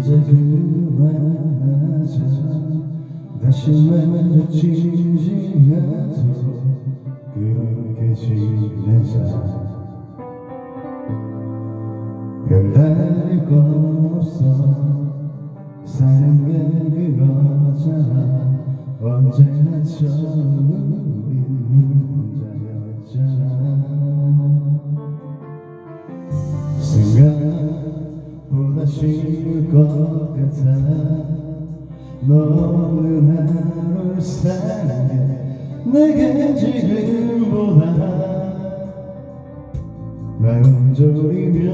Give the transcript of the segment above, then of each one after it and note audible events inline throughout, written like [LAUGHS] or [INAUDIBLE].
이제 그만하자 다시 만족지지 않도록 그렇게 지내자 별다를 건 없어 사는 게 그러잖아 언제나 처럼 것 같아 너는 하루를 게 내게 지금보다 마음 졸이며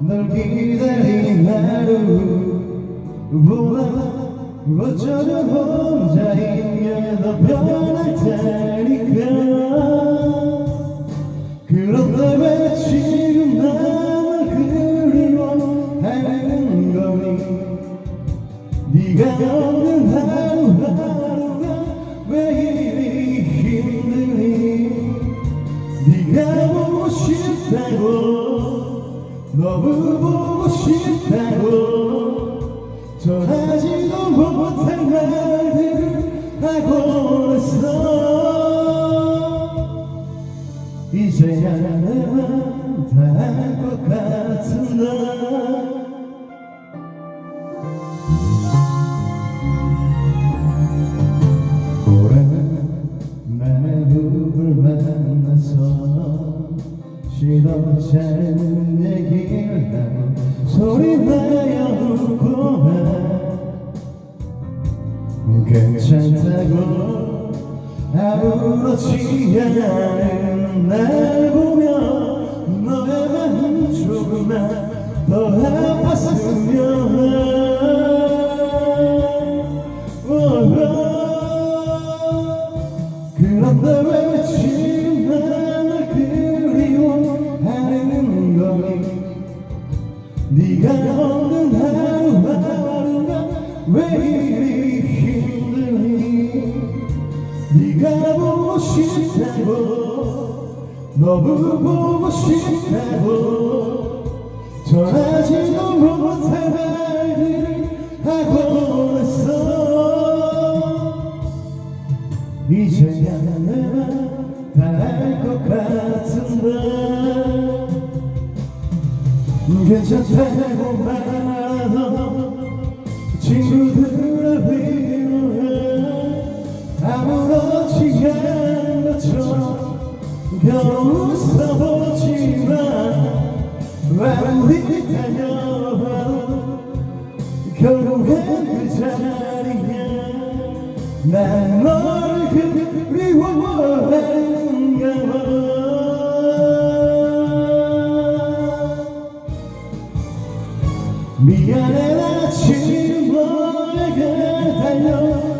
널 기다린 하루보다 어쩌면 혼자인 게더 편할 테니까 네가 없는 하루하루가 왜 이리 힘드니? 네가 보고 싶다고 너무 보고 싶다고 전하지도 못한 말들을 하고 있어. 이제야 내맘 시도찮은 얘기를 나누 소리 나여 웃고 괜찮다고 아무렇지 않은 날 보며 너의 마음 조금만 더 왜 이리 힘드니 네가 보고 싶다고 너무 보고 싶다고 전하지도 못할 말들을 하고 있어. 이제야 내가 다할 것 같은데. 괜찮다고 말하던 웃어보지만 아무리 달려봐도 미안해 나 지금 너에게 달려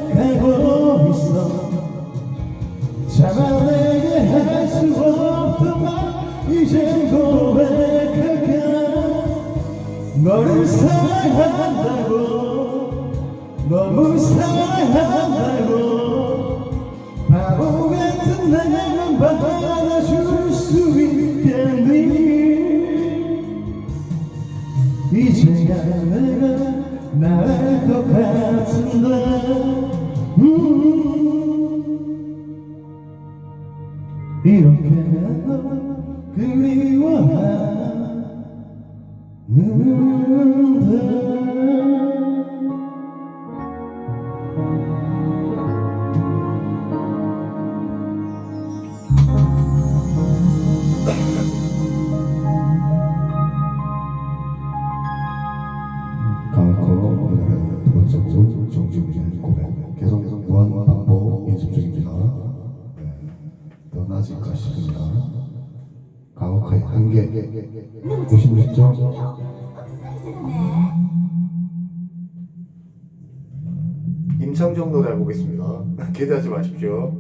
너를 사랑한다고 너무 사랑한다고 바보 같은 내만 받아줄 수 있겠니? 이제야 내가 나을 것 같은데. 음. 이렇게 널 그리 싶습니다 강호카의 한계 96점 임창정 노래 알고 보겠습니다. [LAUGHS] 기대하지 마십시오.